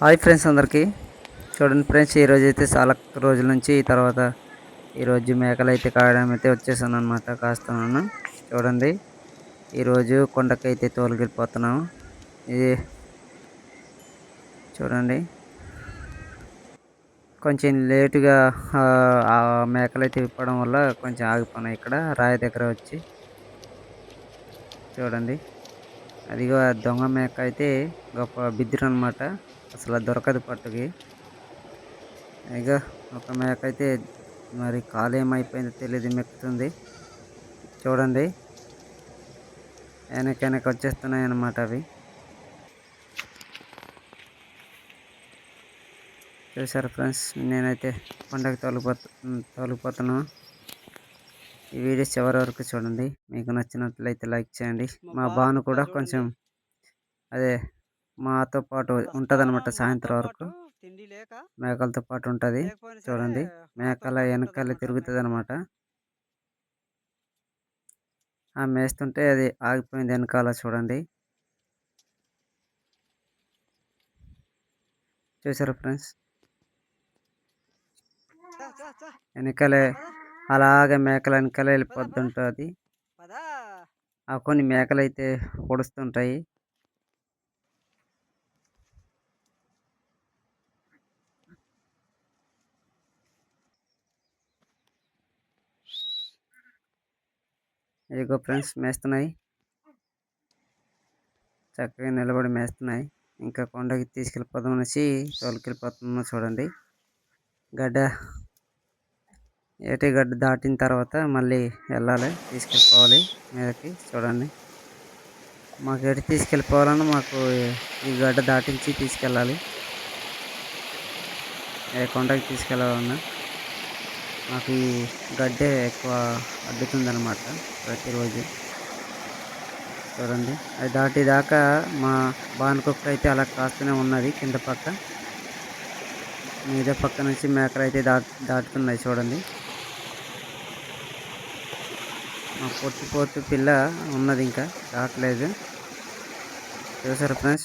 Hi friends అందరికీ. చూడండి friends ఈరోజు అయితే చాలా రోజుల నుంచి తర్వాత ఈరోజు మేకలు అయితే కాయడం అయితే వచ్చేసాను అనమాట కాస్తున్నాను. చూడండి ఈరోజు కొండకి అయితే తోలుకెళ్ళిపోతున్నాము ఇది చూడండి కొంచెం లేటుగా ఆ, ఆ మేకలు అయితే విప్పడం వల్ల కొంచెం ఆగిపోయినాయి ఇక్కడ రాయి దగ్గర వచ్చి. చూడండి. అదిగో ఆ దొంగ మేక అయితే గొప్ప బిద్దురు అనమాట అసలు దొరకదు పట్టుకి. ఇక ఒక మేక అయితే మరి కాలు ఏమైపోయిందో తెలియదు మెక్కుతుంది. చూడండి. వెనక వెనక వచ్చేస్తున్నాయి అన్నమాట అవి. చూసారు ఫ్రెండ్స్ నేనైతే పండగ తోలిపోతు తోలిపోతున్నాను ఈ వీడియో చివరి వరకు చూడండి. మీకు నచ్చినట్లయితే లైక్ చేయండి. మా భాను కూడా కొంచెం అదే మాతో పాటు ఉంటుంది అనమాట సాయంత్రం వరకు. మేకలతో పాటు ఉంటుంది. చూడండి. మేకల వెనకాల తిరుగుతుంది అనమాట ఆ మేస్తుంటే అది ఆగిపోయింది వెనకాల చూడండి. చూసారా ఫ్రెండ్స్. వెనకాలే అలాగే మేకల వెనకాల వెళ్ళిపోతుంటుంది. పదా. ఆ కొన్ని మేకలు అయితే పొడుస్తుంటాయి. ఇదిగో ఫ్రెండ్స్ మేస్తున్నాయి. చక్కగా నిలబడి మేస్తున్నాయి. ఇంకా కొండకి తీసుకెళ్ళిపోదాం అనేసి తోలుకెళ్ళిపోతున్నా చూడండి. గడ్డ ఏటి గడ్డ దాటిన తర్వాత మళ్ళీ వెళ్ళాలి తీసుకెళ్ళిపోవాలి మీదకి చూడండి. మాకు ఎటు తీసుకెళ్ళిపోవాలన్నా మాకు ఈ గడ్డ దాటించి తీసుకెళ్ళాలి. ఏ కొండకి తీసుకెళ్ళాలన్నా మాకు ఈ గడ్డే ఎక్కువ అడ్డుతుందన్నమాట ప్రతిరోజు. చూడండి అది దాటి దాకా మా బానుకొక్క అయితే అలా కాస్తూనే ఉన్నది కింద పక్క. మీద పక్క నుంచి మేకలు అయితే దాటు దాటుతున్నాయి చూడండి మా పొట్టు పొట్టు పిల్ల ఉన్నది ఇంకా రావట్లేదు. చూసారా ఫ్రెండ్స్?